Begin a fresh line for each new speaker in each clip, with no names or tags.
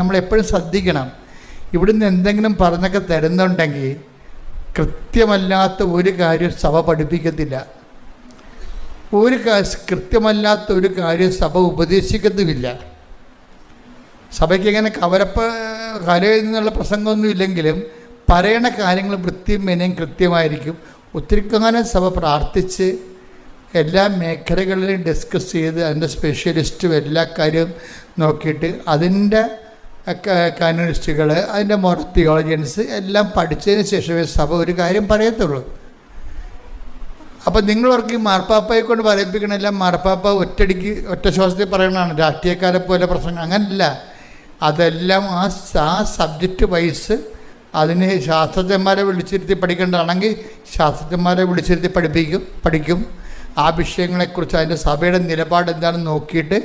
നമ്മൾ എപ്പോഴും ശ്രദ്ധിക്കണം ഇവിടുന്ന് എന്തെങ്കിലും പറഞ്ഞൊക്കെ തരുന്നുണ്ടെങ്കിൽ കൃത്യമല്ലാത്ത ഒരു കാര്യം സഭ പഠിപ്പിക്കത്തില്ല ഒരു കൃത്യമല്ലാത്ത ഒരു കാര്യം സഭ ഉപദേശിക്കത്തുമില്ല സഭയ്ക്ക് ഇങ്ങനെ കവരപ്പ കലയിൽ നിന്നുള്ള പ്രസംഗമൊന്നും ഇല്ലെങ്കിലും പറയണ കാര്യങ്ങൾ വൃത്തിയും മെനയും കൃത്യമായിരിക്കും ഒത്തിരി കാലം സഭ പ്രാർത്ഥിച്ച് എല്ലാ മേഖലകളിലും ഡിസ്കസ് ചെയ്ത് അതിൻ്റെ സ്പെഷ്യലിസ്റ്റും എല്ലാ കാര്യവും നോക്കിയിട്ട് അതിൻ്റെ കമ്മ്യൂണിസ്റ്റുകൾ അതിൻ്റെ മോറൽ തിയോളജിയൻസ് എല്ലാം പഠിച്ചതിന് ശേഷമേ സഭ ഒരു കാര്യം പറയത്തുള്ളൂ അപ്പം നിങ്ങളവർക്ക് ഈ മാർപ്പാപ്പയെ കൊണ്ട് പറയിപ്പിക്കണമല്ല മാർപ്പാപ്പ ഒറ്റടിക്ക് ഒറ്റ ശ്വാസത്തിൽ പറയണതാണ് രാഷ്ട്രീയക്കാരെ പോലെ പ്രശ്നങ്ങൾ അങ്ങനല്ല അതെല്ലാം ആ ആ സബ്ജക്റ്റ് വൈസ് അതിന് ശാസ്ത്രജ്ഞന്മാരെ വിളിച്ചിരുത്തി പഠിക്കേണ്ടതാണെങ്കിൽ ശാസ്ത്രജ്ഞന്മാരെ വിളിച്ചിരുത്തി പഠിപ്പിക്കും പഠിക്കും ആ വിഷയങ്ങളെക്കുറിച്ച് അതിൻ്റെ സഭയുടെ നിലപാട് എന്താണെന്ന് നോക്കിയിട്ട്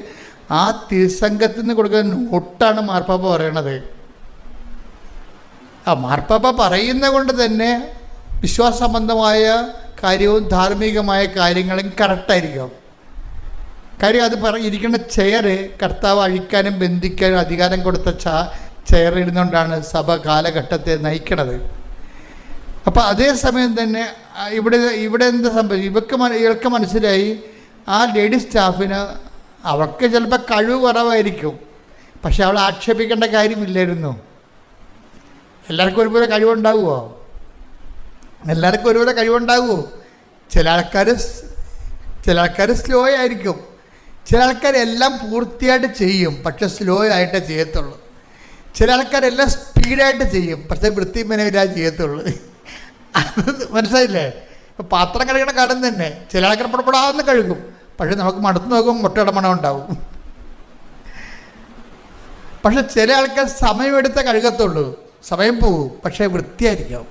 ആ നിന്ന് കൊടുക്കുന്ന നോട്ടാണ് മാർപ്പാപ്പ പറയണത് ആ മാർപ്പാപ്പ പറയുന്ന കൊണ്ട് തന്നെ വിശ്വാസസംബന്ധമായ കാര്യവും ധാർമ്മികമായ കാര്യങ്ങളും കറക്റ്റായിരിക്കും കാര്യം അത് പറ ഇരിക്കുന്ന ചെയർ കർത്താവ് അഴിക്കാനും ബന്ധിക്കാനും അധികാരം കൊടുത്ത ച ചെയർ ഇരുന്നുകൊണ്ടാണ് സഭ കാലഘട്ടത്തെ നയിക്കണത് അപ്പോൾ അതേസമയം തന്നെ ഇവിടെ ഇവിടെ എന്താ സംഭവിച്ചു ഇവർക്ക് ഇവൾക്ക് മനസ്സിലായി ആ ലേഡി സ്റ്റാഫിന് അവൾക്ക് ചിലപ്പോൾ കഴിവ് കുറവായിരിക്കും പക്ഷെ അവൾ ആക്ഷേപിക്കേണ്ട കാര്യമില്ലായിരുന്നു എല്ലാവർക്കും ഒരുപോലെ കഴിവുണ്ടാവുമോ എല്ലാവർക്കും ഒരുപോലെ കഴിവുണ്ടാവുമോ ചില ആൾക്കാർ ചില ആൾക്കാർ സ്ലോ ആയിരിക്കും ചില ആൾക്കാരെല്ലാം പൂർത്തിയായിട്ട് ചെയ്യും പക്ഷെ സ്ലോ ആയിട്ടേ ചെയ്യത്തുള്ളൂ ചില ആൾക്കാരെല്ലാം സ്പീഡായിട്ട് ചെയ്യും പക്ഷേ വൃത്തിമനവില്ലാതെ ചെയ്യത്തുള്ളൂ അത് മനസ്സിലായില്ലേ പാത്രം കഴുകണ കടം തന്നെ ചില ആൾക്കാർ പുറപ്പെടാവുന്ന കഴുകും പക്ഷെ നമുക്ക് മടുത്ത് നോക്കുമ്പോൾ മുട്ടയുടെ മണം ഉണ്ടാവും പക്ഷെ ചില ആൾക്കാർ സമയമെടുത്ത കഴുകത്തുള്ളൂ സമയം പോകും പക്ഷേ വൃത്തിയായിരിക്കും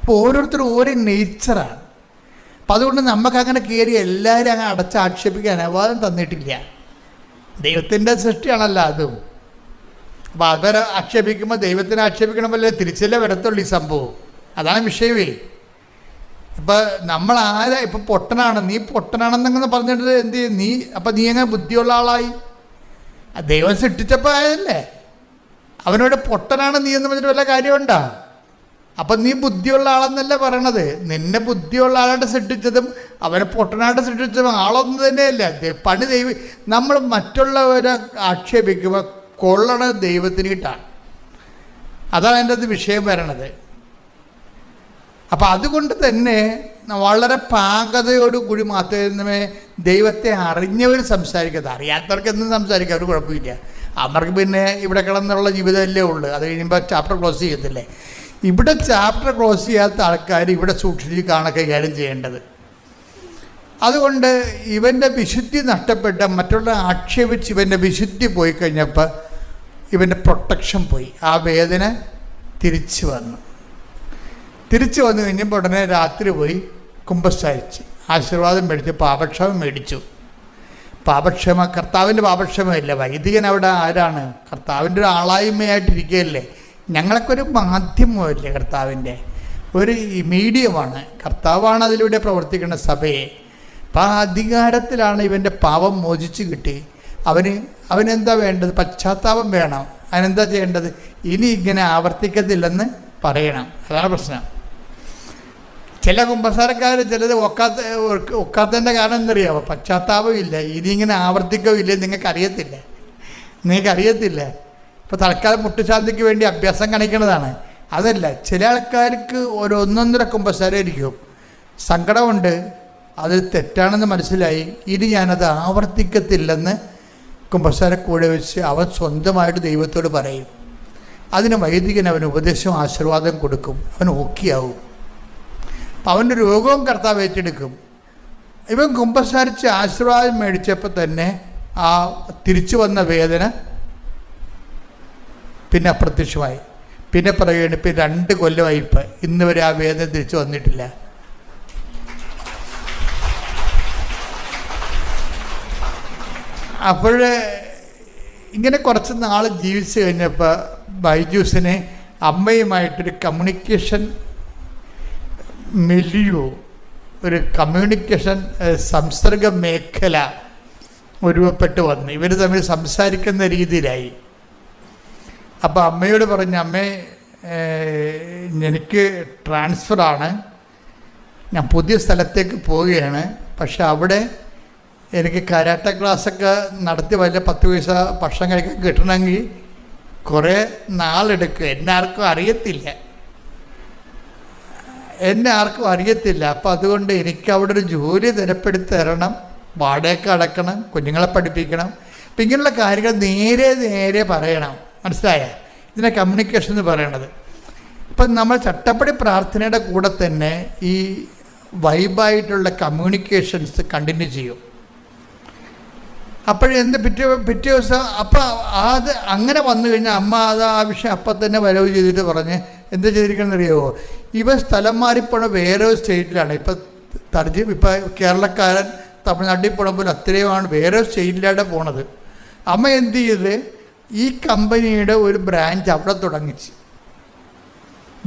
അപ്പോൾ ഓരോരുത്തരും ഓരോ നേച്ചറാണ് അപ്പം അതുകൊണ്ട് നമുക്ക് അങ്ങനെ കയറി എല്ലാവരും അങ്ങനെ ആക്ഷേപിക്കാൻ അനുവാദം തന്നിട്ടില്ല ദൈവത്തിൻ്റെ സൃഷ്ടിയാണല്ലോ അതും അപ്പോൾ അവരെ ആക്ഷേപിക്കുമ്പോൾ ദൈവത്തിനെ ആക്ഷേപിക്കണമല്ലേ തിരിച്ചല്ലേ വരത്തുള്ളൂ ഈ സംഭവം അതാണ് വിഷയമേ ഇപ്പൊ നമ്മൾ ആരാ ഇപ്പൊ പൊട്ടനാണ് നീ പൊട്ടനാണെന്നങ്ങനെ പറഞ്ഞിട്ട് എന്ത് ചെയ്യും നീ അപ്പൊ നീ എങ്ങനെ ബുദ്ധിയുള്ള ആളായി ദൈവം സൃഷ്ടിച്ചപ്പോ ആയതല്ലേ അവനോട് പൊട്ടനാണ് നീ എന്ന് പറഞ്ഞിട്ട് വല്ല കാര്യമുണ്ടാ അപ്പൊ നീ ബുദ്ധിയുള്ള ആളെന്നല്ലേ പറയണത് നിന്നെ ബുദ്ധിയുള്ള ആളായിട്ട് സൃഷ്ടിച്ചതും അവനെ പൊട്ടനായിട്ട് സൃഷ്ടിച്ചതും ആളൊന്നും തന്നെയല്ല പണി ദൈവം നമ്മൾ മറ്റുള്ളവരെ ആക്ഷേപിക്കുമ്പോൾ കൊള്ളണ ദൈവത്തിന് കിട്ടാണ് അതാണ് എൻ്റെ അത് വിഷയം വരണത് അപ്പം അതുകൊണ്ട് തന്നെ വളരെ പാകതയോടുകൂടി മാത്രമേ ദൈവത്തെ അറിഞ്ഞവർ സംസാരിക്കരുത് അറിയാത്തവർക്ക് എന്തും സംസാരിക്കാം ഒരു കുഴപ്പമില്ല അവർക്ക് പിന്നെ ഇവിടെ കിടന്നുള്ള ജീവിതമല്ലേ ഉള്ളൂ അത് കഴിയുമ്പോൾ ചാപ്റ്റർ ക്ലോസ് ചെയ്യത്തില്ലേ ഇവിടെ ചാപ്റ്റർ ക്ലോസ് ചെയ്യാത്ത ആൾക്കാർ ഇവിടെ സൂക്ഷിച്ചിട്ടാണ് കൈകാര്യം ചെയ്യേണ്ടത് അതുകൊണ്ട് ഇവൻ്റെ വിശുദ്ധി നഷ്ടപ്പെട്ട മറ്റുള്ള ആക്ഷേപിച്ച് ഇവൻ്റെ വിശുദ്ധി പോയി കഴിഞ്ഞപ്പോൾ ഇവൻ്റെ പ്രൊട്ടക്ഷൻ പോയി ആ വേദന തിരിച്ചു വന്നു തിരിച്ചു വന്നു കഴിഞ്ഞപ്പോൾ ഉടനെ രാത്രി പോയി കുംഭസായിച്ച് ആശീർവാദം മേടിച്ച് പാപക്ഷമം മേടിച്ചു പാപക്ഷമ കർത്താവിൻ്റെ പാപക്ഷമയില്ല വൈദികൻ അവിടെ ആരാണ് കർത്താവിൻ്റെ ഒരു ആളായ്മയായിട്ടിരിക്കുകയല്ലേ ഞങ്ങൾക്കൊരു മാധ്യമമല്ലേ കർത്താവിൻ്റെ ഒരു മീഡിയമാണ് കർത്താവാണ് അതിലൂടെ പ്രവർത്തിക്കുന്ന സഭയെ അപ്പം ആ അധികാരത്തിലാണ് ഇവൻ്റെ പാപം മോചിച്ച് കിട്ടി അവന് അവനെന്താ വേണ്ടത് പശ്ചാത്താപം വേണം അവനെന്താ ചെയ്യേണ്ടത് ഇനി ഇങ്ങനെ ആവർത്തിക്കത്തില്ലെന്ന് പറയണം അതാണ് പ്രശ്നം ചില കുമ്പസാരക്കാർ ചിലത് ഒക്കാത്ത ഒക്കാത്തതിൻ്റെ കാരണം എന്തറിയാമോ പശ്ചാത്താപമില്ല ഇതിങ്ങനെ ആവർത്തിക്കവില്ല നിങ്ങൾക്കറിയത്തില്ല നിങ്ങൾക്കറിയത്തില്ല ഇപ്പോൾ തൽക്കാലം മുട്ടുശാന്തിക്ക് വേണ്ടി അഭ്യാസം കാണിക്കുന്നതാണ് അതല്ല ചില ആൾക്കാർക്ക് ഒരു ഒന്നൊന്നര കുമ്പസാരം ഇരിക്കും സങ്കടമുണ്ട് അത് തെറ്റാണെന്ന് മനസ്സിലായി ഇനി ഞാനത് ആവർത്തിക്കത്തില്ലെന്ന് കൂടെ വെച്ച് അവൻ സ്വന്തമായിട്ട് ദൈവത്തോട് പറയും അതിന് വൈദികൻ അവന് ഉപദേശവും ആശീർവാദം കൊടുക്കും അവൻ ആവും അപ്പം അവൻ്റെ രോഗവും കർത്താവ് ഏറ്റെടുക്കും ഇവൻ കുംഭസാരിച്ച് ആശീർവാദം മേടിച്ചപ്പോൾ തന്നെ ആ തിരിച്ചു വന്ന വേദന പിന്നെ അപ്രത്യക്ഷമായി പിന്നെ പറയുകയാണ് ഇപ്പം രണ്ട് കൊല്ലമായി ഇന്ന് വരെ ആ വേദന തിരിച്ചു വന്നിട്ടില്ല അപ്പോൾ ഇങ്ങനെ കുറച്ച് നാൾ ജീവിച്ചു കഴിഞ്ഞപ്പോൾ ബൈജൂസിനെ അമ്മയുമായിട്ടൊരു കമ്മ്യൂണിക്കേഷൻ മിലിയു ഒരു കമ്മ്യൂണിക്കേഷൻ സംസർഗ മേഖല ഒരുവപ്പെട്ട് വന്ന് ഇവർ തമ്മിൽ സംസാരിക്കുന്ന രീതിയിലായി അപ്പോൾ അമ്മയോട് പറഞ്ഞ അമ്മേ എനിക്ക് ട്രാൻസ്ഫറാണ് ഞാൻ പുതിയ സ്ഥലത്തേക്ക് പോവുകയാണ് പക്ഷെ അവിടെ എനിക്ക് കരാട്ട ക്ലാസ്സൊക്കെ നടത്തി വല്ല പത്ത് പൈസ ഭക്ഷണം കഴിക്കാൻ കിട്ടണമെങ്കിൽ കുറേ നാളെടുക്കും എന്നാർക്കും അറിയത്തില്ല എന്നെ ആർക്കും അറിയത്തില്ല അപ്പം അതുകൊണ്ട് എനിക്ക് അവിടെ ഒരു ജോലി തരപ്പെടുത്തി തരണം വാടക അടക്കണം കുഞ്ഞുങ്ങളെ പഠിപ്പിക്കണം അപ്പം ഇങ്ങനെയുള്ള കാര്യങ്ങൾ നേരെ നേരെ പറയണം മനസ്സിലായ ഇതിനെ കമ്മ്യൂണിക്കേഷൻ എന്ന് പറയണത് ഇപ്പം നമ്മൾ ചട്ടപ്പടി പ്രാർത്ഥനയുടെ കൂടെ തന്നെ ഈ വൈബായിട്ടുള്ള കമ്മ്യൂണിക്കേഷൻസ് കണ്ടിന്യൂ ചെയ്യും അപ്പോഴെന്ത് പിറ്റേ പിറ്റേ ദിവസം അപ്പം അത് അങ്ങനെ വന്നു കഴിഞ്ഞാൽ അമ്മ അത് ആ വിഷയം അപ്പം തന്നെ വരവ് ചെയ്തിട്ട് പറഞ്ഞ് എന്ത് ചെയ്തിരിക്കണം ഇവ സ്ഥലം മാറിപ്പോണ വേറെ ഒരു സ്റ്റേറ്റിലാണ് ഇപ്പം തർജി ഇപ്പം കേരളക്കാരൻ തമിഴ്നാട്ടിൽ പോലും അത്രയുമാണ് വേറെ സ്റ്റേറ്റിലാണ് പോണത് അമ്മ എന്ത് ചെയ്ത് ഈ കമ്പനിയുടെ ഒരു ബ്രാഞ്ച് അവിടെ തുടങ്ങിച്ച്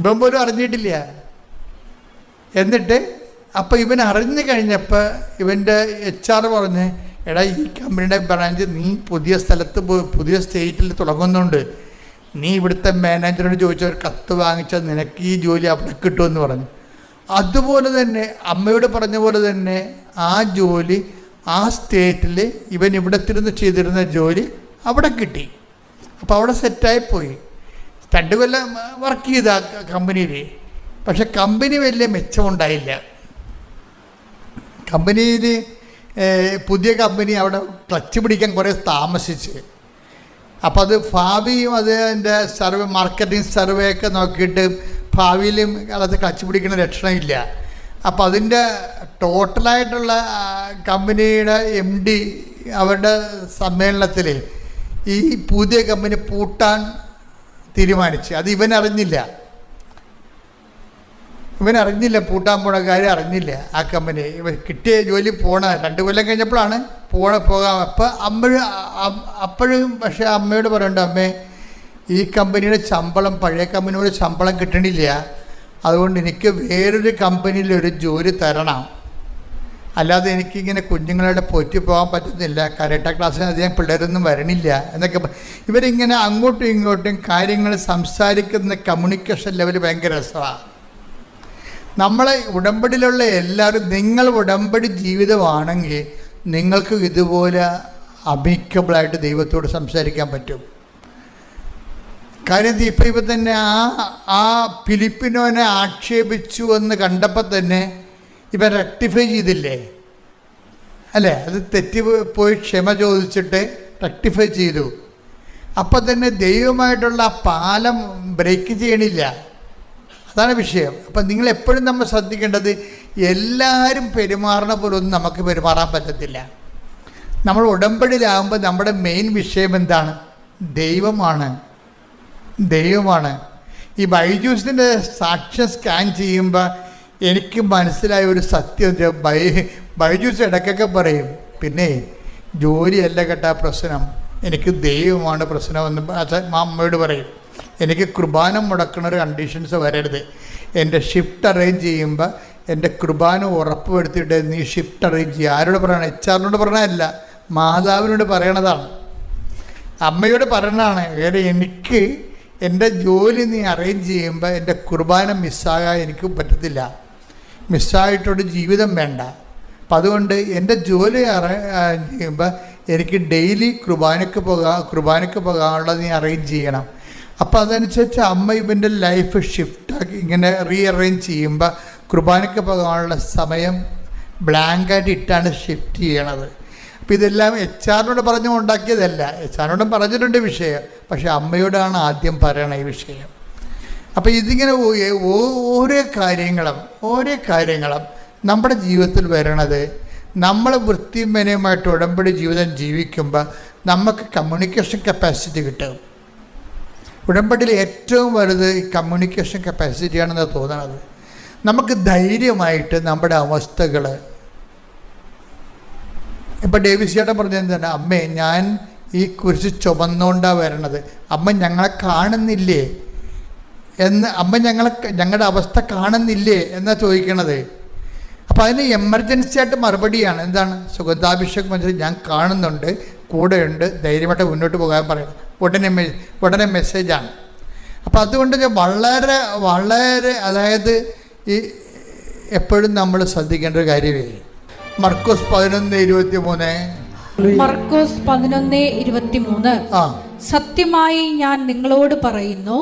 ഇവൻ പോലും അറിഞ്ഞിട്ടില്ല എന്നിട്ട് അപ്പോൾ ഇവൻ അറിഞ്ഞു കഴിഞ്ഞപ്പോൾ ഇവൻ്റെ എച്ച് ആർ പറഞ്ഞ് എടാ ഈ കമ്പനിയുടെ ബ്രാഞ്ച് നീ പുതിയ സ്ഥലത്ത് പുതിയ സ്റ്റേറ്റിൽ തുടങ്ങുന്നുണ്ട് നീ ഇവിടുത്തെ മാനേജറോട് ചോദിച്ച ഒരു കത്ത് വാങ്ങിച്ചാൽ നിനക്ക് ഈ ജോലി അവിടെ കിട്ടുമെന്ന് പറഞ്ഞു അതുപോലെ തന്നെ അമ്മയോട് പറഞ്ഞ പോലെ തന്നെ ആ ജോലി ആ സ്റ്റേറ്റിൽ ഇവൻ ഇവിടെ തിരുന്ന് ചെയ്തിരുന്ന ജോലി അവിടെ കിട്ടി അപ്പോൾ അവിടെ സെറ്റായിപ്പോയി രണ്ട് കൊല്ലം വർക്ക് ചെയ്ത കമ്പനിയിൽ പക്ഷെ കമ്പനി വലിയ മെച്ചമുണ്ടായില്ല കമ്പനിയിൽ പുതിയ കമ്പനി അവിടെ ക്ലച്ച് പിടിക്കാൻ കുറേ താമസിച്ച് അപ്പോൾ അത് ഭാവിയും അതിൻ്റെ സർവേ മാർക്കറ്റിംഗ് സർവേ ഒക്കെ നോക്കിയിട്ട് ഭാവിയിലും കാലത്ത് കച്ചു പിടിക്കുന്ന ലക്ഷണമില്ല അപ്പോൾ അതിൻ്റെ ടോട്ടലായിട്ടുള്ള കമ്പനിയുടെ എം ഡി അവരുടെ സമ്മേളനത്തിൽ ഈ പുതിയ കമ്പനി പൂട്ടാൻ തീരുമാനിച്ചു അത് ഇവൻ അറിഞ്ഞില്ല ഇവനറിഞ്ഞില്ല പൂട്ടാൻ പോണ കാര്യം അറിഞ്ഞില്ല ആ കമ്പനി ഇവ കിട്ടിയ ജോലി പോണ രണ്ട് കൊല്ലം കഴിഞ്ഞപ്പോഴാണ് പോണ പോകാൻ അപ്പം അമ്മ അപ്പോഴും പക്ഷേ അമ്മയോട് പറയണ്ട അമ്മേ ഈ കമ്പനിയുടെ ശമ്പളം പഴയ കമ്പനിയോട് ശമ്പളം കിട്ടണില്ല അതുകൊണ്ട് എനിക്ക് വേറൊരു കമ്പനിയിൽ ഒരു ജോലി തരണം അല്ലാതെ എനിക്കിങ്ങനെ കുഞ്ഞുങ്ങളുടെ പൊറ്റി പോകാൻ പറ്റുന്നില്ല കരട്ട ക്ലാസ്സിന് അധികം പിള്ളേരൊന്നും വരണില്ല എന്നൊക്കെ ഇവരിങ്ങനെ അങ്ങോട്ടും ഇങ്ങോട്ടും കാര്യങ്ങൾ സംസാരിക്കുന്ന കമ്മ്യൂണിക്കേഷൻ ലെവൽ ഭയങ്കര രസമാണ് നമ്മളെ ഉടമ്പടിയിലുള്ള എല്ലാവരും നിങ്ങൾ ഉടമ്പടി ജീവിതമാണെങ്കിൽ നിങ്ങൾക്ക് ഇതുപോലെ അമിക്കബിളായിട്ട് ദൈവത്തോട് സംസാരിക്കാൻ പറ്റും കാര്യം ഇപ്പം ഇപ്പം തന്നെ ആ ആ ഫിലിപ്പിനോനെ ആക്ഷേപിച്ചു എന്ന് കണ്ടപ്പോൾ തന്നെ ഇവൻ റെക്ടിഫൈ ചെയ്തില്ലേ അല്ലേ അത് തെറ്റി പോയി ക്ഷമ ചോദിച്ചിട്ട് റെക്ടിഫൈ ചെയ്തു അപ്പം തന്നെ ദൈവമായിട്ടുള്ള പാലം ബ്രേക്ക് ചെയ്യണില്ല അതാണ് വിഷയം അപ്പം നിങ്ങൾ എപ്പോഴും നമ്മൾ ശ്രദ്ധിക്കേണ്ടത് എല്ലാവരും പോലെ ഒന്നും നമുക്ക് പെരുമാറാൻ പറ്റത്തില്ല നമ്മൾ ഉടമ്പടിയിലാകുമ്പോൾ നമ്മുടെ മെയിൻ വിഷയം എന്താണ് ദൈവമാണ് ദൈവമാണ് ഈ ബൈജൂസിൻ്റെ സാക്ഷ്യം സ്കാൻ ചെയ്യുമ്പോൾ എനിക്ക് മനസ്സിലായ ഒരു സത്യം ബൈ ബൈജൂസ് ഇടയ്ക്കൊക്കെ പറയും പിന്നെ ജോലിയല്ല കേട്ട പ്രശ്നം എനിക്ക് ദൈവമാണ് പ്രശ്നമെന്ന് അമ്മയോട് പറയും എനിക്ക് കുർബാന മുടക്കുന്ന ഒരു കണ്ടീഷൻസ് വരരുത് എൻ്റെ ഷിഫ്റ്റ് അറേഞ്ച് ചെയ്യുമ്പോൾ എൻ്റെ കുർബാന ഉറപ്പ് വരുത്തിയിട്ട് നീ ഷിഫ്റ്റ് അറേഞ്ച് ചെയ്യുക ആരോട് പറയണം എച്ച് ആറിനോട് പറയണമല്ല മാതാവിനോട് പറയണതാണ് അമ്മയോട് പറയണതാണ് വേറെ എനിക്ക് എൻ്റെ ജോലി നീ അറേഞ്ച് ചെയ്യുമ്പോൾ എൻ്റെ കുർബാന മിസ്സാകാൻ എനിക്ക് പറ്റത്തില്ല മിസ്സായിട്ടൊരു ജീവിതം വേണ്ട അപ്പം അതുകൊണ്ട് എൻ്റെ ജോലി അറേഞ്ച് ചെയ്യുമ്പോൾ എനിക്ക് ഡെയിലി കുർബാനയ്ക്ക് പോകാൻ കുർബാനയ്ക്ക് പോകാനുള്ളത് നീ അറേഞ്ച് ചെയ്യണം അപ്പോൾ അതനുസരിച്ച് അമ്മ ഇവൻ്റെ ലൈഫ് ഷിഫ്റ്റാക്കി ഇങ്ങനെ റീഅറേഞ്ച് ചെയ്യുമ്പോൾ കുർബാനയ്ക്ക് പോകാനുള്ള സമയം ബ്ലാങ്കായിട്ട് ഇട്ടാണ് ഷിഫ്റ്റ് ചെയ്യണത് അപ്പോൾ ഇതെല്ലാം എച്ച് ആറിനോട് പറഞ്ഞു ഉണ്ടാക്കിയതല്ല എച്ച് ആറിനോടും പറഞ്ഞിട്ടുണ്ട് വിഷയം പക്ഷേ അമ്മയോടാണ് ആദ്യം പറയണ ഈ വിഷയം അപ്പോൾ ഇതിങ്ങനെ ഓരോ കാര്യങ്ങളും ഓരോ കാര്യങ്ങളും നമ്മുടെ ജീവിതത്തിൽ വരണത് നമ്മൾ വൃത്തിമനയുമായിട്ട് ഉടമ്പടി ജീവിതം ജീവിക്കുമ്പോൾ നമുക്ക് കമ്മ്യൂണിക്കേഷൻ കപ്പാസിറ്റി കിട്ടും ഉടമ്പടിയിൽ ഏറ്റവും വലുത് ഈ കമ്മ്യൂണിക്കേഷൻ കപ്പാസിറ്റിയാണെന്ന് തോന്നണത് നമുക്ക് ധൈര്യമായിട്ട് നമ്മുടെ അവസ്ഥകൾ ഇപ്പം ഡേവി ചേട്ടൻ പറഞ്ഞത് എന്താണ് അമ്മേ ഞാൻ ഈ കുരിശ് ചുമന്നുകൊണ്ടാണ് വരണത് അമ്മ ഞങ്ങളെ കാണുന്നില്ലേ എന്ന് അമ്മ ഞങ്ങളെ ഞങ്ങളുടെ അവസ്ഥ കാണുന്നില്ലേ എന്നാണ് ചോദിക്കണത് അപ്പം അതിന് എമർജൻസി ആയിട്ട് മറുപടിയാണ് എന്താണ് സുഗന്ധാഭിഷേക് മനസ്സിൽ ഞാൻ കാണുന്നുണ്ട് കൂടെയുണ്ട് ധൈര്യമായിട്ട് മുന്നോട്ട് പോകാൻ പറയണം ഉടനെ മെ ഉടനെ മെസ്സേജാണ് അപ്പോൾ അതുകൊണ്ട് വളരെ വളരെ അതായത് ഈ എപ്പോഴും നമ്മൾ ശ്രദ്ധിക്കേണ്ട ഒരു കാര്യമേ മർക്കോസ് പതിനൊന്ന് ഇരുപത്തി മൂന്ന്
മർക്കോസ് പതിനൊന്ന് ഇരുപത്തി മൂന്ന് ആ സത്യമായി ഞാൻ നിങ്ങളോട് പറയുന്നു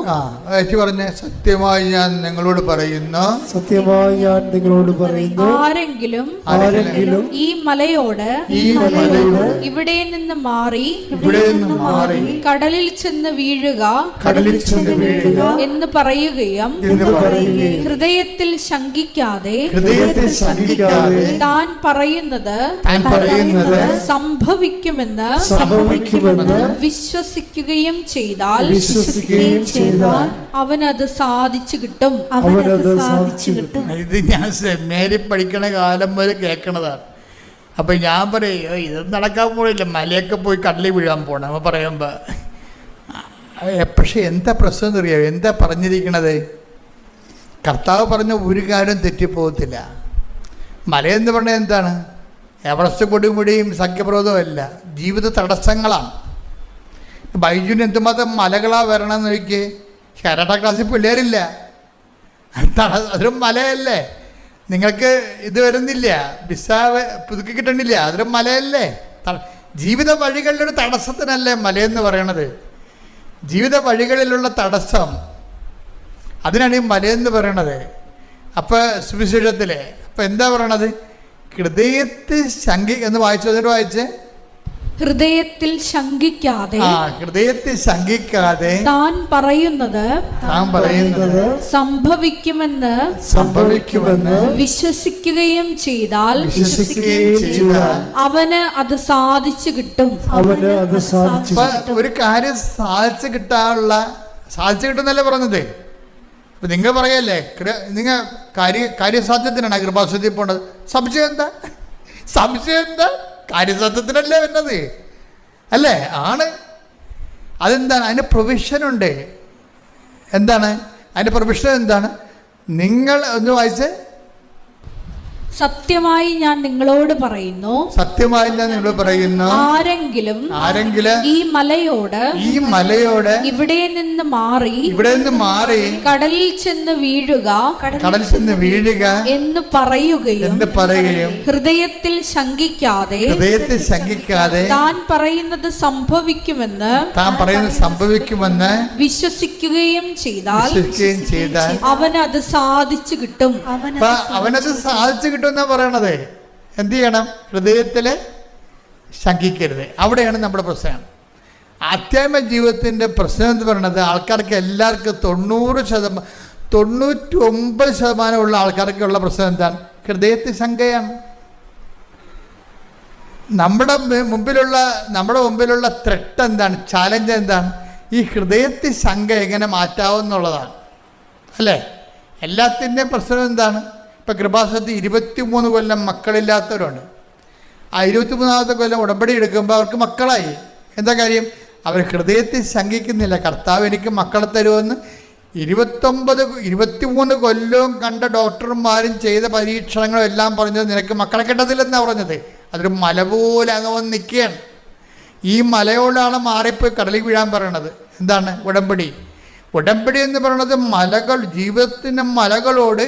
പറഞ്ഞേ സത്യമായി ഞാൻ നിങ്ങളോട് പറയുന്നു
സത്യമായി ഞാൻ നിങ്ങളോട് പറയുന്നു
ആരെങ്കിലും ആരെങ്കിലും ഈ മലയോട് ഈ മലയോട് ഇവിടെ നിന്ന് മാറി ഇവിടെ നിന്ന് മാറി കടലിൽ ചെന്ന് വീഴുക കടലിൽ ചെന്ന് വീഴുക എന്ന് പറയുകയും എന്ന് പറയുകയും ഹൃദയത്തിൽ ശങ്കിക്കാതെ ഹൃദയത്തിൽ ശങ്കിക്കാതെ താൻ പറയുന്നത് താൻ പറയുന്നത് സംഭവിക്കുമെന്ന് സംഭവിക്കുമെന്ന് വിശ്വസിക്കും വിശ്വസിക്കുകയും ചെയ്താൽ വിശ്വസിക്കുകയും ചെയ്താൽ അവൻ അത് സാധിച്ചു കിട്ടും അവൻ അത് സാധിച്ചു കിട്ടും
ഇത് ഞാൻ മേരി പഠിക്കണ കാലം വരെ കേൾക്കണതാണ് അപ്പൊ ഞാൻ പറയോ ഇത് നടക്കാൻ പോണില്ല മലയൊക്കെ പോയി കടലിൽ വീഴാൻ പോണ നമ്മൾ പറയുമ്പോൾ പക്ഷേ എന്താ പ്രശ്നം എന്നറിയാമോ എന്താ പറഞ്ഞിരിക്കണത് കർത്താവ് പറഞ്ഞ ഒരു കാര്യം തെറ്റിപ്പോകത്തില്ല മലയെന്ന് പറഞ്ഞാൽ എന്താണ് എവറസ്റ്റ് കൊടുമുടിയും അല്ല ജീവിത തടസ്സങ്ങളാണ് ബൈജുവിന് എന്തുമാത്രം മലകളാ വരണമെന്ന് നോക്കി കരാട്ട ക്ലാസ്സിൽ പിള്ളേരില്ല അതൊരു മലയല്ലേ നിങ്ങൾക്ക് ഇത് വരുന്നില്ല വിസ പുതുക്കി കിട്ടണില്ല അതൊരു മലയല്ലേ ജീവിത വഴികളിലൊരു തടസ്സത്തിനല്ലേ മലയെന്ന് പറയണത് ജീവിത വഴികളിലുള്ള തടസ്സം അതിനാണ് ഈ മലയെന്ന് പറയണത് അപ്പോൾ സുവിശേഷത്തിലെ അപ്പോൾ എന്താ പറയണത് ഹൃദയത്തിൽ ശങ്കി എന്ന് വായിച്ചു അതൊരു വായിച്ചേ
ഹൃദയത്തിൽ ശങ്കിക്കാതെ
ഹൃദയത്തിൽ ശങ്കിക്കാതെ
താൻ പറയുന്നത് താൻ പറയുന്നത് സംഭവിക്കുമെന്ന് സംഭവിക്കുമെന്ന് വിശ്വസിക്കുകയും ചെയ്താൽ വിശ്വസിക്കുകയും ചെയ്താൽ അവന് അത് സാധിച്ചു കിട്ടും അവന് അത് സാധിച്ചു
ഒരു കാര്യം സാധിച്ചു കിട്ടാനുള്ള സാധിച്ചു കിട്ടുന്നല്ലേ പറഞ്ഞത് അപ്പൊ നിങ്ങൾ പറയല്ലേ നിങ്ങൾ കാര്യ കാര്യസാധ്യത്തിനാണ് കൃപാസ്വതി പോണ്ടത് സംശയം എന്താ സംശയം എന്താ കാര്യസത്വത്തിനല്ലേ വരുന്നത് അല്ലേ ആണ് അതെന്താണ് അതിന് പ്രൊവിഷനുണ്ട് എന്താണ് അതിൻ്റെ പ്രൊവിഷൻ എന്താണ് നിങ്ങൾ ഒന്ന് വായിച്ച്
സത്യമായി ഞാൻ നിങ്ങളോട് പറയുന്നു സത്യമായി ഞാൻ നിങ്ങളോട് പറയുന്നു ആരെങ്കിലും ആരെങ്കിലും ഈ മലയോട് ഈ മലയോട് ഇവിടെ നിന്ന് മാറി ഇവിടെ നിന്ന് മാറി കടലിൽ ചെന്ന് വീഴുക കടലിൽ ചെന്ന് വീഴുക എന്ന് പറയുകയും എന്ന് പറയുകയും ഹൃദയത്തിൽ ശങ്കിക്കാതെ ഹൃദയത്തിൽ ശങ്കിക്കാതെ താൻ പറയുന്നത് സംഭവിക്കുമെന്ന് താൻ പറയുന്നത് സംഭവിക്കുമെന്ന് വിശ്വസിക്കുകയും ചെയ്താൽ വിശ്വസിക്കുകയും ചെയ്താൽ അവനത് സാധിച്ചു കിട്ടും അവനത് സാധിച്ചു കിട്ടും എന്നാ പറയണത് എന്ത് ചെയ്യണം ഹൃദയത്തിൽ ശങ്കിക്കരുത് അവിടെയാണ് നമ്മുടെ പ്രശ്നം അത്യാമ ജീവിതത്തിൻ്റെ പ്രശ്നം എന്ന് പറയുന്നത് ആൾക്കാർക്ക് എല്ലാവർക്കും തൊണ്ണൂറ് ശതമാനം തൊണ്ണൂറ്റി ഒമ്പത് ശതമാനമുള്ള ആൾക്കാർക്കുള്ള പ്രശ്നം എന്താണ് ഹൃദയത്തിൽ ശങ്കയാണ് നമ്മുടെ മുമ്പിലുള്ള നമ്മുടെ മുമ്പിലുള്ള ത്രെട്ട് എന്താണ് ചാലഞ്ച് എന്താണ് ഈ ഹൃദയത്തിൽ ശങ്ക എങ്ങനെ മാറ്റാവുന്നുള്ളതാണ് അല്ലേ എല്ലാത്തിൻ്റെയും പ്രശ്നം എന്താണ് ഇപ്പം കൃപാസനത്തിൽ ഇരുപത്തിമൂന്ന് കൊല്ലം മക്കളില്ലാത്തവരുണ്ട് ആ ഇരുപത്തിമൂന്നാമത്തെ കൊല്ലം ഉടമ്പടി എടുക്കുമ്പോൾ അവർക്ക് മക്കളായി എന്താ കാര്യം അവർ ഹൃദയത്തിൽ ശങ്കിക്കുന്നില്ല കർത്താവ് എനിക്ക് മക്കളെ തരുമെന്ന് ഇരുപത്തൊമ്പത് ഇരുപത്തിമൂന്ന് കൊല്ലവും കണ്ട ഡോക്ടർമാരും ചെയ്ത പരീക്ഷണങ്ങളും എല്ലാം പറഞ്ഞത് നിനക്ക് മക്കളെ കിട്ടത്തില്ലെന്നാണ് പറഞ്ഞത് അതൊരു മല പോലെ അങ്ങ് വന്ന് നിൽക്കുകയാണ് ഈ മലയോടാണ് മാറിപ്പോയി കടലിൽ വീഴാൻ പറയണത് എന്താണ് ഉടമ്പടി ഉടമ്പടി എന്ന് പറയുന്നത് മലകൾ ജീവിതത്തിൻ്റെ മലകളോട്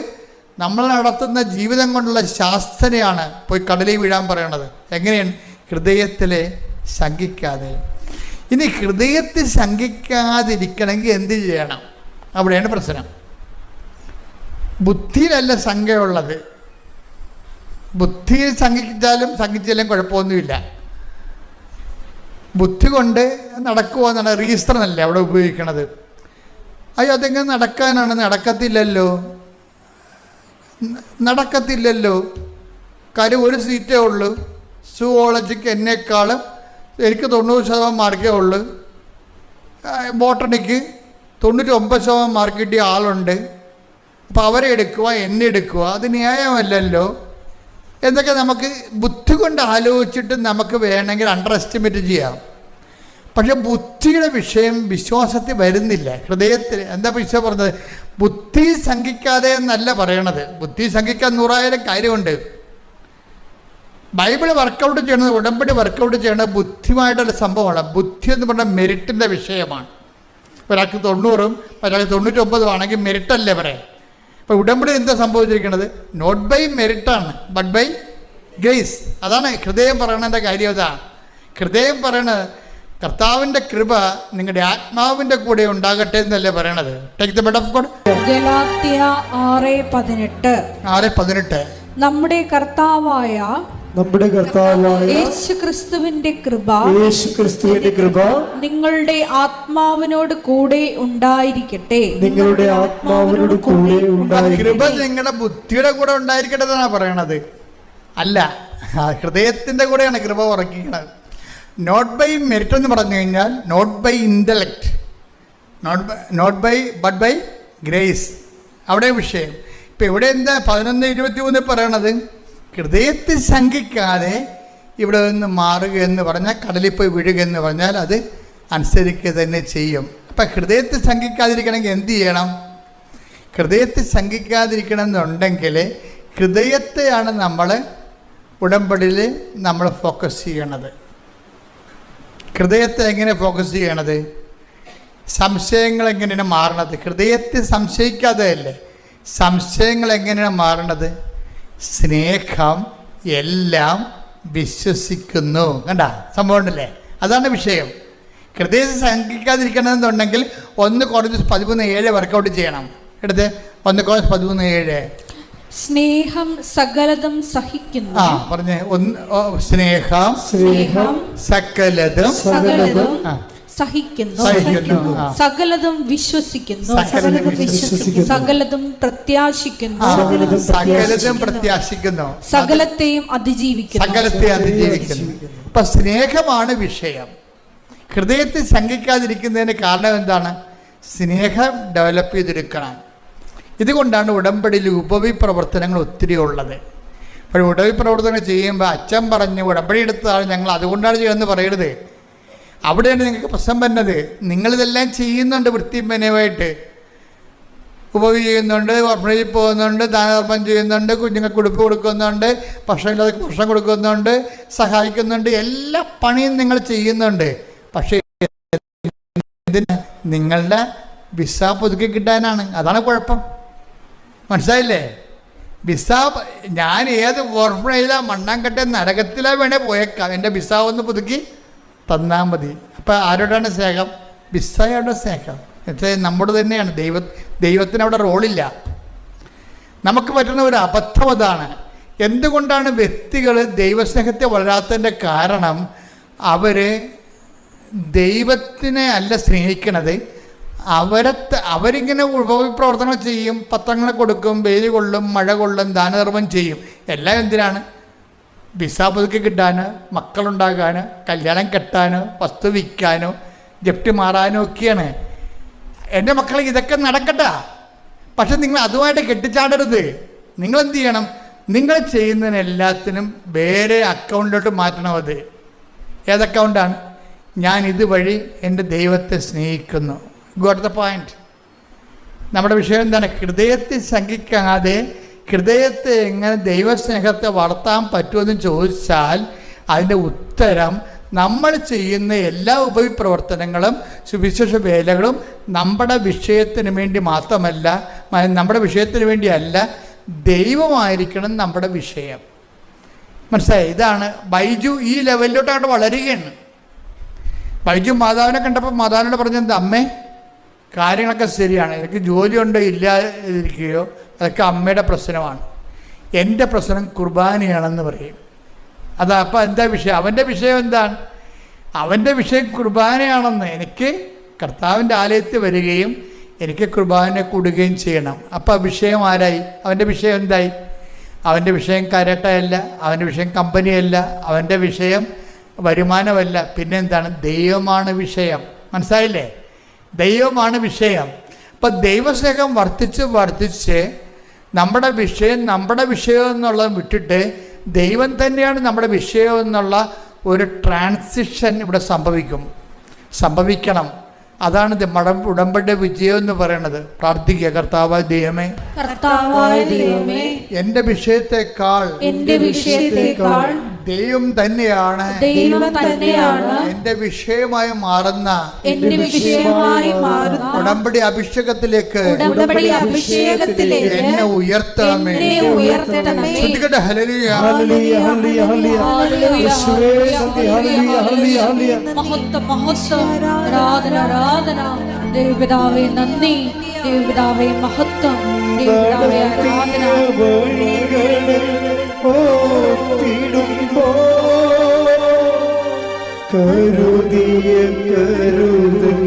നമ്മൾ നടത്തുന്ന ജീവിതം കൊണ്ടുള്ള ശാസ്ത്രയാണ് പോയി കടലിൽ വീഴാൻ പറയണത് എങ്ങനെയാണ് ഹൃദയത്തിലെ ശങ്കിക്കാതെ ഇനി ഹൃദയത്തിൽ ശങ്കിക്കാതിരിക്കണമെങ്കിൽ എന്ത് ചെയ്യണം അവിടെയാണ് പ്രശ്നം ബുദ്ധിയിലല്ല സംഖ്യയുള്ളത് ബുദ്ധിയിൽ ശങ്കിച്ചാലും ശങ്കിച്ചാലും കുഴപ്പമൊന്നുമില്ല ബുദ്ധി കൊണ്ട് റീസ്റ്റർ അല്ലേ അവിടെ ഉപയോഗിക്കണത് അയ്യോ അതെങ്ങനെ നടക്കാനാണ് നടക്കത്തില്ലല്ലോ നടക്കത്തില്ലല്ലോ കാര്യം ഒരു സീറ്റേ ഉള്ളൂ സുവോളജിക്ക് എന്നെക്കാളും എനിക്ക് തൊണ്ണൂറ് ശതമാനം മാർക്കേ ഉള്ളൂ ബോട്ടണിക്ക് തൊണ്ണൂറ്റി ഒമ്പത് ശതമാനം മാർക്ക് കിട്ടിയ ആളുണ്ട് അപ്പോൾ അവരെ എടുക്കുക എന്നെ എടുക്കുക അത് ന്യായമല്ലല്ലോ എന്നൊക്കെ നമുക്ക് ബുദ്ധി കൊണ്ട് ആലോചിച്ചിട്ട് നമുക്ക് വേണമെങ്കിൽ അണ്ടർ എസ്റ്റിമേറ്റ് ചെയ്യാം പക്ഷെ ബുദ്ധിയുടെ വിഷയം വിശ്വാസത്തിൽ വരുന്നില്ല ഹൃദയത്തിൽ എന്താ ഈശോ പറഞ്ഞത് ബുദ്ധി സംഘിക്കാതെ എന്നല്ല പറയണത് ബുദ്ധി സംഘിക്കാൻ നൂറായിരം കാര്യമുണ്ട് ബൈബിൾ വർക്കൗട്ട് ചെയ്യണത് ഉടമ്പടി വർക്കൗട്ട് ചെയ്യണത് ബുദ്ധിയുമായിട്ടുള്ള സംഭവമാണ് ബുദ്ധി എന്ന് പറഞ്ഞാൽ മെരിറ്റിൻ്റെ വിഷയമാണ് ഒരാൾക്ക് തൊണ്ണൂറും ഒരാൾക്ക് തൊണ്ണൂറ്റൊമ്പതും ആണെങ്കിൽ മെരിറ്റല്ലേ പറയാം അപ്പോൾ ഉടമ്പടി എന്താ സംഭവിച്ചിരിക്കുന്നത് നോട്ട് ബൈ മെരിറ്റാണ് ബട്ട് ബൈ ഗ്രേസ് അതാണ് ഹൃദയം പറയണതിൻ്റെ കാര്യം അതാണ് ഹൃദയം പറയണത് കർത്താവിൻ്റെ കൃപ നിങ്ങളുടെ ആത്മാവിൻ്റെ കൂടെ ഉണ്ടാകട്ടെ എന്നല്ലേ പറയണത് ടേക്ക് നമ്മുടെ കർത്താവായ നമ്മുടെ കർത്താവായ യേശുക്രിസ്തുവിന്റെ കൃപ യേശുക്രിസ്തുവിന്റെ കൃപ നിങ്ങളുടെ ആത്മാവിനോട് കൂടെ ഉണ്ടായിരിക്കട്ടെ നിങ്ങളുടെ ആത്മാവിനോട് കൂടെ കൃപ നിങ്ങളുടെ ബുദ്ധിയുടെ കൂടെ ഉണ്ടായിരിക്കട്ടെ എന്നാണ് പറയണത് അല്ല ഹൃദയത്തിന്റെ കൂടെയാണ് കൃപ ഉറക്കിക്കണത് നോട്ട് ബൈ മെറിറ്റ് എന്ന് പറഞ്ഞു കഴിഞ്ഞാൽ not by intellect not by not by but by grace അവിടെ വിഷയം ഇപ്പം ഇവിടെ എന്താ പതിനൊന്ന് ഇരുപത്തി മൂന്ന് പറയണത് ഹൃദയത്തിൽ ശങ്കിക്കാതെ ഇവിടെ നിന്ന് മാറുക എന്ന് പറഞ്ഞാൽ കടലിൽ പോയി വീഴുക എന്ന് പറഞ്ഞാൽ അത് അനുസരിക്കുക തന്നെ ചെയ്യും അപ്പം ഹൃദയത്തിൽ ശങ്കിക്കാതിരിക്കണമെങ്കിൽ എന്ത് ചെയ്യണം ഹൃദയത്തിൽ ശങ്കിക്കാതിരിക്കണം എന്നുണ്ടെങ്കിൽ ഹൃദയത്തെയാണ് നമ്മൾ ഉടമ്പടിയിൽ നമ്മൾ ഫോക്കസ് ചെയ്യണത് ഹൃദയത്തെ എങ്ങനെ ഫോക്കസ് ചെയ്യണത് സംശയങ്ങൾ എങ്ങനെയാണ് മാറണത് ഹൃദയത്തെ സംശയിക്കാതെയല്ലേ സംശയങ്ങൾ എങ്ങനെയാണ് മാറണത് സ്നേഹം എല്ലാം വിശ്വസിക്കുന്നു കണ്ട സംഭവം ഉണ്ടല്ലേ അതാണ് വിഷയം ഹൃദയത്തെ സംഘിക്കാതിരിക്കണമെന്നുണ്ടെങ്കിൽ ഒന്ന് കുറച്ച് പതിമൂന്ന് ഏഴ് വർക്കൗട്ട് ചെയ്യണം എടുത്ത് ഒന്ന് കുറച്ച് പതിമൂന്ന് ഏഴ് സ്നേഹം സകലതും സഹിക്കുന്നു ആ പറഞ്ഞേ ഒന്ന് സ്നേഹം സ്നേഹം സകലതും സകലതും സഹിക്കുന്നു സകലതും വിശ്വസിക്കുന്നു സകലതും പ്രത്യാശിക്കുന്നു സകലതും പ്രത്യാശിക്കുന്നു സകലത്തെയും അതിജീവിക്കുന്നു സകലത്തെ അതിജീവിക്കുന്നു അപ്പൊ സ്നേഹമാണ് വിഷയം ഹൃദയത്തിൽ ശങ്കിക്കാതിരിക്കുന്നതിന് കാരണം എന്താണ് സ്നേഹം ഡെവലപ്പ് ചെയ്തെടുക്കണം ഇതുകൊണ്ടാണ് ഉടമ്പടിയിൽ ഉപവി പ്രവർത്തനങ്ങൾ ഒത്തിരി ഉള്ളത് അപ്പോൾ ഉടവി പ്രവർത്തനങ്ങൾ ചെയ്യുമ്പോൾ അച്ഛൻ പറഞ്ഞു ഉടമ്പടി എടുത്തതാണ് ഞങ്ങൾ അതുകൊണ്ടാണ് ചെയ്യുന്നത് പറയരുത് അവിടെയാണ് നിങ്ങൾക്ക് പ്രശ്നം വരുന്നത് നിങ്ങളിതെല്ലാം ചെയ്യുന്നുണ്ട് വൃത്തിമനവായിട്ട് ഉപവി ചെയ്യുന്നുണ്ട് ഓർഫണേജിൽ പോകുന്നുണ്ട് ദാനധർമ്മം ചെയ്യുന്നുണ്ട് കുഞ്ഞുങ്ങൾക്ക് ഉടുപ്പ് കൊടുക്കുന്നുണ്ട് പക്ഷേ ഭക്ഷണം കൊടുക്കുന്നുണ്ട് സഹായിക്കുന്നുണ്ട് എല്ലാ പണിയും നിങ്ങൾ ചെയ്യുന്നുണ്ട് പക്ഷേ നിങ്ങളുടെ വിസ പുതുക്കി കിട്ടാനാണ് അതാണ് കുഴപ്പം മനസ്സിലായില്ലേ ബിസ ഞാൻ ഏത് ഓർഫണേജിലാ മണ്ണാങ്കട്ട നരകത്തിലാ വേണേ പോയേക്കാം എൻ്റെ വിസ ഒന്ന് പുതുക്കി തന്നാൽ മതി അപ്പം ആരോടാണ് സ്നേഹം ബിസ്സയോടെ സ്നേഹം എന്നുവെച്ചാൽ നമ്മുടെ തന്നെയാണ് ദൈവ ദൈവത്തിന് അവിടെ റോളില്ല നമുക്ക് പറ്റുന്ന ഒരു അബദ്ധം അതാണ് എന്തുകൊണ്ടാണ് വ്യക്തികൾ ദൈവസ്നേഹത്തെ വളരാത്തതിൻ്റെ കാരണം അവർ ദൈവത്തിനെ അല്ല സ്നേഹിക്കണത് അവരെ അവരിങ്ങനെ ഉഭവി പ്രവർത്തനങ്ങൾ ചെയ്യും പത്രങ്ങൾ കൊടുക്കും വെയിൽ കൊള്ളും മഴ കൊള്ളും ദാനധർമ്മം ചെയ്യും എല്ലാം എന്തിനാണ് വിസ പുതുക്കി കിട്ടാൻ മക്കളുണ്ടാകാൻ കല്യാണം കെട്ടാൻ വസ്തു വിൽക്കാനോ ജപ്റ്റ് മാറാനോ ഒക്കെയാണ് എൻ്റെ മക്കളെ ഇതൊക്കെ നടക്കട്ടെ പക്ഷെ നിങ്ങൾ അതുമായിട്ട് കെട്ടിച്ചാടരുത് നിങ്ങൾ എന്ത് ചെയ്യണം നിങ്ങൾ ചെയ്യുന്നതിനെല്ലാത്തിനും വേറെ അക്കൗണ്ടിലോട്ട് മാറ്റണം അത് ഏത് അക്കൗണ്ടാണ് ഞാൻ ഇതുവഴി എൻ്റെ ദൈവത്തെ സ്നേഹിക്കുന്നു ഗോട്ട് ദ പോയിന്റ് നമ്മുടെ വിഷയം എന്താണ് ഹൃദയത്തെ ശങ്കിക്കാതെ ഹൃദയത്തെ എങ്ങനെ ദൈവസ്നേഹത്തെ വളർത്താൻ പറ്റുമെന്ന് ചോദിച്ചാൽ അതിൻ്റെ ഉത്തരം നമ്മൾ ചെയ്യുന്ന എല്ലാ ഉപവിപ്രവർത്തനങ്ങളും സുവിശേഷ വേലകളും നമ്മുടെ വിഷയത്തിന് വേണ്ടി മാത്രമല്ല നമ്മുടെ വിഷയത്തിന് വേണ്ടിയല്ല ദൈവമായിരിക്കണം നമ്മുടെ വിഷയം മനസ്സിലായി ഇതാണ് ബൈജു ഈ ലെവലിലോട്ട് അങ്ങോട്ട് വളരുകയാണ് ബൈജു മാതാവിനെ കണ്ടപ്പോൾ മാതാവിനോട് പറഞ്ഞെന്താ അമ്മേ കാര്യങ്ങളൊക്കെ ശരിയാണ് എനിക്ക് ജോലിയുണ്ടോ ഇല്ലാതിരിക്കുകയോ അതൊക്കെ അമ്മയുടെ പ്രശ്നമാണ് എൻ്റെ പ്രശ്നം കുർബാനയാണെന്ന് പറയും അത് അപ്പം എന്താ വിഷയം അവൻ്റെ വിഷയം എന്താണ് അവൻ്റെ വിഷയം കുർബാനയാണെന്ന് എനിക്ക് കർത്താവിൻ്റെ ആലയത്തിൽ വരികയും എനിക്ക് കുർബാന കൂടുകയും ചെയ്യണം ആ വിഷയം ആരായി അവൻ്റെ വിഷയം എന്തായി അവൻ്റെ വിഷയം കരട്ടയല്ല അവൻ്റെ വിഷയം കമ്പനിയല്ല അവൻ്റെ വിഷയം വരുമാനമല്ല പിന്നെന്താണ് ദൈവമാണ് വിഷയം മനസ്സിലായില്ലേ ദൈവമാണ് വിഷയം അപ്പം ദൈവസ്നേഹം വർദ്ധിച്ച് വർദ്ധിച്ച് നമ്മുടെ വിഷയം നമ്മുടെ വിഷയം എന്നുള്ളത് വിട്ടിട്ട് ദൈവം തന്നെയാണ് നമ്മുടെ വിഷയം എന്നുള്ള ഒരു ട്രാൻസിഷൻ ഇവിടെ സംഭവിക്കും സംഭവിക്കണം അതാണ് മട ഉടമ്പടി വിജയം എന്ന് പറയുന്നത് പ്രാർത്ഥിക്കുക കർത്താവായ ദൈവമേ എന്റെ വിഷയത്തെക്കാൾ ദൈവം തന്നെയാണ് ദൈവം തന്നെയാണ് എന്റെ വിഷയമായി മാറുന്ന വിഷയമായി ഉടമ്പടി അഭിഷേകത്തിലേക്ക് എന്നെ ഉയർത്തണമേ hallelujah hallelujah hallelujah hallelujah hallelujah ഓർത്തിടുമ്പോ കരുതിയ കരുതൽ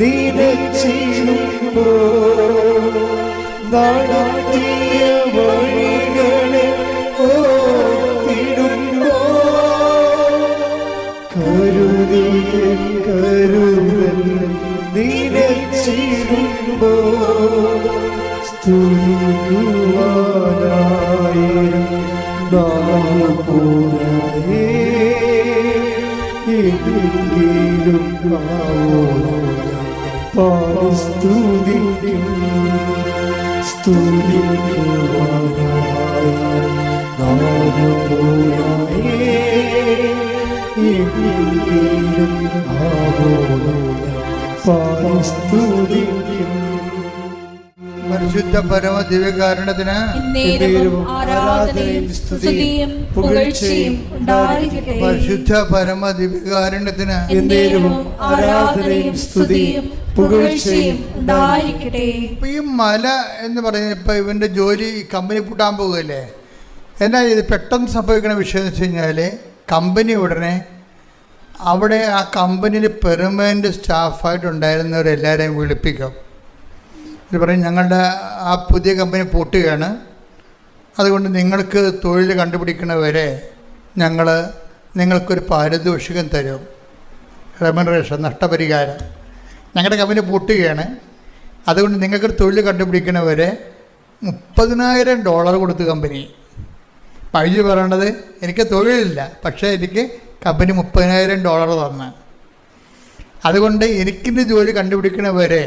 നിനച്ചിടുമ്പോ നടത്തിയ വഴികളെ കരുതിയ കരുതൽ നിനച്ചിടുമ്പോ സ്തുതിക്കുവാനായിരുന്നു ഗാനപുരേ എങ്കിലും പാടി സ്തുതിക്കും സ്തുതിക്കുവാനായി ഗാനപുരേ എങ്കിലും ആവോളം പാടി സ്തുതിക്കും പരിശുദ്ധ പരമ ദിവ്യകാരണത്തിന് പരിശുദ്ധ പരമ ദിവ്യകാരണത്തിന് ആരാധനയും സ്തുതിയും ഇപ്പൊ ഈ മല എന്ന് പറയുന്നത് ഇപ്പൊ ഇവന്റെ ജോലി കമ്പനി പൂട്ടാൻ പോകുകയല്ലേ എന്നാ ഇത് പെട്ടെന്ന് സംഭവിക്കുന്ന വിഷയം എന്ന് വെച്ച് കഴിഞ്ഞാൽ കമ്പനി ഉടനെ അവിടെ ആ കമ്പനിയിൽ പെർമനൻറ്റ് സ്റ്റാഫായിട്ടുണ്ടായിരുന്നവരെല്ലാവരെയും വിളിപ്പിക്കും എന്ന് പറയും ഞങ്ങളുടെ ആ പുതിയ കമ്പനി പൊട്ടുകയാണ് അതുകൊണ്ട് നിങ്ങൾക്ക് തൊഴിൽ കണ്ടുപിടിക്കണവരെ ഞങ്ങൾ നിങ്ങൾക്കൊരു പാരിതോഷികം തരും റെമനറേഷൻ നഷ്ടപരിഹാരം ഞങ്ങളുടെ കമ്പനി പൊട്ടുകയാണ് അതുകൊണ്ട് നിങ്ങൾക്കൊരു തൊഴിൽ കണ്ടുപിടിക്കണവരെ മുപ്പതിനായിരം ഡോളർ കൊടുത്തു കമ്പനി പഴുതി പറയണത് എനിക്ക് തൊഴിലില്ല പക്ഷേ എനിക്ക് കമ്പനി മുപ്പതിനായിരം ഡോളർ തന്ന് അതുകൊണ്ട് എനിക്കിന്ന് ജോലി കണ്ടുപിടിക്കണവരെ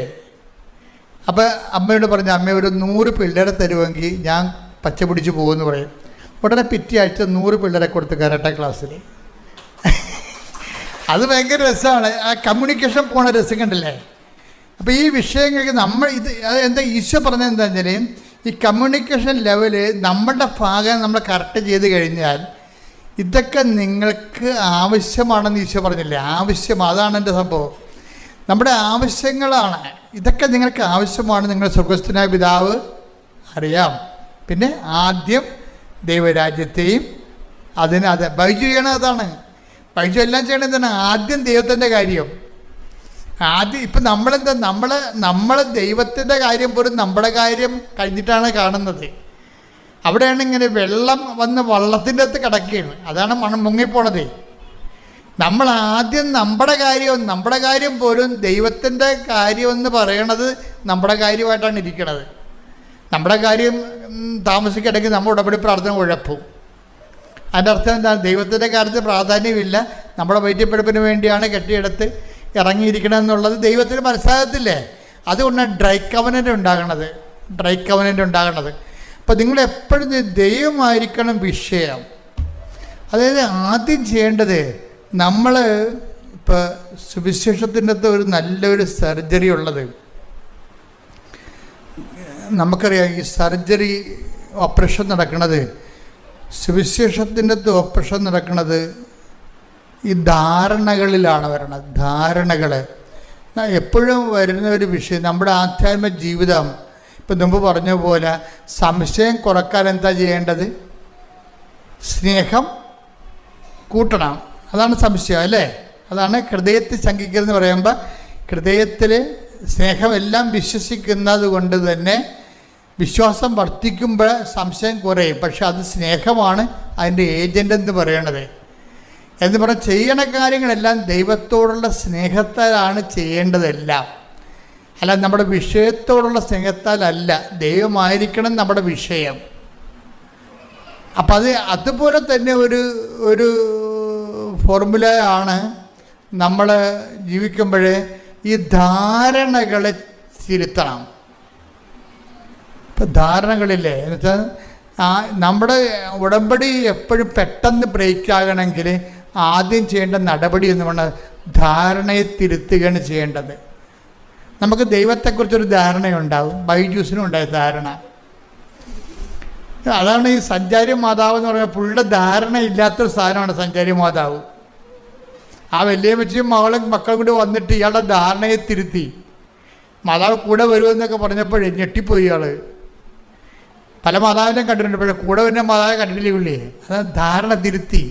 അപ്പോൾ അമ്മയോട് പറഞ്ഞു അമ്മ ഒരു നൂറ് പിള്ളേരെ തരുമെങ്കിൽ ഞാൻ പച്ച പിടിച്ച് പോകുമെന്ന് പറയും ഉടനെ പിറ്റേ ആഴ്ച നൂറ് പിള്ളേരെ കൊടുത്ത് കരാട്ട ക്ലാസ്സിൽ അത് ഭയങ്കര രസമാണ് ആ കമ്മ്യൂണിക്കേഷൻ പോണ രസം കണ്ടില്ലേ അപ്പോൾ ഈ വിഷയങ്ങൾക്ക് നമ്മൾ ഇത് എന്താ ഈശോ പറഞ്ഞത് എന്താണെന്ന് വെച്ചാൽ ഈ കമ്മ്യൂണിക്കേഷൻ ലെവല് നമ്മളുടെ ഭാഗം നമ്മൾ കറക്റ്റ് ചെയ്ത് കഴിഞ്ഞാൽ ഇതൊക്കെ നിങ്ങൾക്ക് ആവശ്യമാണെന്ന് ഈശോ പറഞ്ഞില്ലേ ആവശ്യം അതാണ് എൻ്റെ സംഭവം നമ്മുടെ ആവശ്യങ്ങളാണ് ഇതൊക്കെ നിങ്ങൾക്ക് ആവശ്യമാണ് നിങ്ങൾ സ്വർഗസ്ഥനായ പിതാവ് അറിയാം പിന്നെ ആദ്യം ദൈവരാജ്യത്തെയും അതിന് അത് ബൈജു ചെയ്യണം അതാണ് ബൈജു എല്ലാം ചെയ്യണം തന്നെ ആദ്യം ദൈവത്തിൻ്റെ കാര്യം ആദ്യം ഇപ്പം നമ്മളെന്താ നമ്മൾ നമ്മൾ ദൈവത്തിൻ്റെ കാര്യം പോലും നമ്മുടെ കാര്യം കഴിഞ്ഞിട്ടാണ് കാണുന്നത് അവിടെയാണ് ഇങ്ങനെ വെള്ളം വന്ന് വള്ളത്തിൻ്റെ അകത്ത് കിടക്കുകയാണ് അതാണ് മണം മുങ്ങിപ്പോണതേ നമ്മൾ ആദ്യം നമ്മുടെ കാര്യം നമ്മുടെ കാര്യം പോലും ദൈവത്തിൻ്റെ കാര്യം എന്ന് പറയണത് നമ്മുടെ കാര്യമായിട്ടാണ് ഇരിക്കണത് നമ്മുടെ കാര്യം താമസിക്കണമെങ്കിൽ നമ്മൾ ഉടപടി പ്രാർത്ഥന ഉഴപ്പും അതിൻ്റെ അർത്ഥം എന്താണ് ദൈവത്തിൻ്റെ കാര്യത്തിൽ പ്രാധാന്യമില്ല നമ്മുടെ വൈദ്യപ്പെടുപ്പിന് വേണ്ടിയാണ് കെട്ടിയെടുത്ത് ഇറങ്ങിയിരിക്കണമെന്നുള്ളത് ദൈവത്തിന് മനസ്സിലാകത്തില്ലേ അതുകൊണ്ടാണ് ഡ്രൈ കവനൻ്റ് ഉണ്ടാകണത് ഡ്രൈ കവനൻ്റ് ഉണ്ടാകണത് അപ്പോൾ നിങ്ങൾ എപ്പോഴും ദൈവമായിരിക്കണം വിഷയം അതായത് ആദ്യം ചെയ്യേണ്ടത് നമ്മൾ ഇപ്പം സുവിശേഷത്തിൻ്റെ അകത്ത് ഒരു നല്ലൊരു സർജറി ഉള്ളത് നമുക്കറിയാം ഈ സർജറി ഓപ്പറേഷൻ നടക്കുന്നത് സുവിശേഷത്തിൻ്റെ അകത്ത് ഓപ്പറേഷൻ നടക്കുന്നത് ഈ ധാരണകളിലാണ് വരണത് ധാരണകൾ എപ്പോഴും വരുന്ന ഒരു വിഷയം നമ്മുടെ ആധ്യാത്മ ജീവിതം ഇപ്പം മുമ്പ് പറഞ്ഞ പോലെ സംശയം കുറക്കാൻ എന്താ ചെയ്യേണ്ടത് സ്നേഹം കൂട്ടണം അതാണ് സംശയം അല്ലേ അതാണ് ഹൃദയത്തിൽ ശങ്കിക്കരുതെന്ന് പറയുമ്പോൾ ഹൃദയത്തിൽ സ്നേഹമെല്ലാം വിശ്വസിക്കുന്നത് കൊണ്ട് തന്നെ വിശ്വാസം വർദ്ധിക്കുമ്പോൾ സംശയം കുറയും പക്ഷെ അത് സ്നേഹമാണ് അതിൻ്റെ ഏജൻ്റ് എന്ന് പറയണത് എന്ന് പറഞ്ഞാൽ ചെയ്യണ കാര്യങ്ങളെല്ലാം ദൈവത്തോടുള്ള സ്നേഹത്താലാണ് ചെയ്യേണ്ടതെല്ലാം അല്ല നമ്മുടെ വിഷയത്തോടുള്ള സ്നേഹത്താലല്ല ദൈവമായിരിക്കണം നമ്മുടെ വിഷയം അപ്പം അത് അതുപോലെ തന്നെ ഒരു ഒരു ഫോർമുലയാണ് നമ്മൾ ജീവിക്കുമ്പോൾ ഈ ധാരണകളെ തിരുത്തണം ഇപ്പം ധാരണകളില്ലേ എന്നുവെച്ചാൽ ആ നമ്മുടെ ഉടമ്പടി എപ്പോഴും പെട്ടെന്ന് ബ്രേക്ക് ആകണമെങ്കിൽ ആദ്യം ചെയ്യേണ്ട നടപടി എന്ന് പറഞ്ഞാൽ ധാരണയെ തിരുത്തുകയാണ് ചെയ്യേണ്ടത് നമുക്ക് ദൈവത്തെക്കുറിച്ചൊരു ധാരണയുണ്ടാവും ബൈജൂസിനും ഉണ്ടായ ധാരണ അതാണ് ഈ സഞ്ചാരി മാതാവ് എന്ന് പറഞ്ഞാൽ പുള്ളിയുടെ ധാരണ ഇല്ലാത്തൊരു സാധനമാണ് സഞ്ചാരി മാതാവ് ആ വലിയ വെച്ചും മകളും മക്കളും കൂടി വന്നിട്ട് ഇയാളുടെ ധാരണയെ തിരുത്തി മാതാവ് കൂടെ വരുമെന്നൊക്കെ പറഞ്ഞപ്പോൾ ഞെട്ടിപ്പോയി ഇയാൾ പല മാതാവിനെ കണ്ടിട്ടുണ്ട് പക്ഷേ കൂടെ വരുന്ന മാതാവ് കണ്ടിട്ടില്ല പുള്ളിയെ അതാണ് ധാരണ തിരുത്തി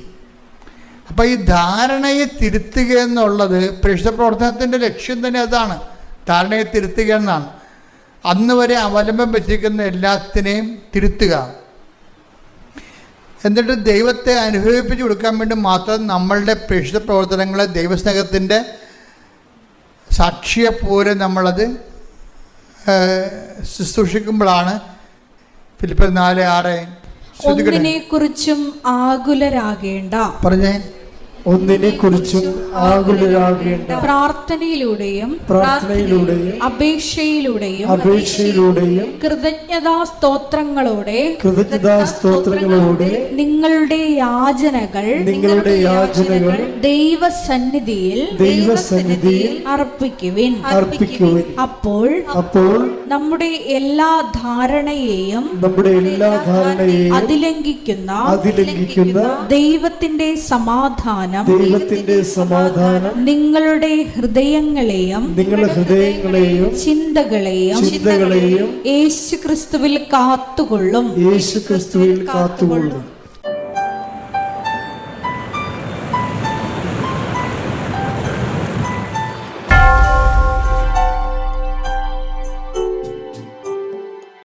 അപ്പോൾ ഈ ധാരണയെ തിരുത്തുക എന്നുള്ളത് പരിശുദ്ധ പ്രവർത്തനത്തിൻ്റെ ലക്ഷ്യം തന്നെ അതാണ് ധാരണയെ തിരുത്തുക എന്നാണ് അന്ന് വരെ അവലംബം വെച്ചിരിക്കുന്ന എല്ലാത്തിനെയും തിരുത്തുക എന്നിട്ട് ദൈവത്തെ അനുഭവിപ്പിച്ചു കൊടുക്കാൻ വേണ്ടി മാത്രം നമ്മളുടെ പ്രേക്ഷിത പ്രവർത്തനങ്ങളെ ദൈവസ്നേഹത്തിൻ്റെ പോലെ നമ്മളത് ശുശ്രൂഷിക്കുമ്പോഴാണ് ഫിലിപ്പർ നാല് ആറ് ഒന്നിനെ കുറിച്ചും ആകുലരാകേണ്ട പറഞ്ഞേ ഒന്നിനെ കുറിച്ചും ആകുലരാകേണ്ട പ്രാർത്ഥനയിലൂടെയും പ്രാർത്ഥനയിലൂടെയും അപേക്ഷയിലൂടെയും അപേക്ഷയിലൂടെയും കൃതജ്ഞതാ സ്തോത്രങ്ങളോടെ കൃതജ്ഞതാ സ്തോത്രങ്ങളോടെ നിങ്ങളുടെ യാചനകൾ നിങ്ങളുടെ യാചനകൾ ദൈവസന്നിധിയിൽ ദൈവസന്നിധിയിൽ അർപ്പിക്കുവിൻ അർപ്പിക്കുവിൻ അപ്പോൾ അപ്പോൾ നമ്മുടെ എല്ലാ ധാരണയെയും നമ്മുടെ എല്ലാ ധാരണയെയും അതിലംഘിക്കുന്ന അതിലംഘിക്കുന്ന ദൈവത്തിന്റെ സമാധാനം ദൈവത്തിന്റെ സമാധാനം നിങ്ങളുടെ ഹൃദയങ്ങളെയും നിങ്ങളുടെ ഹൃദയങ്ങളെയും ചിന്തകളെയും ചിന്തകളെയും യേശു ക്രിസ്തുവിൽ കാത്തുകൊള്ളും യേശു ക്രിസ്തുവിൽ കാത്തുകൊള്ളും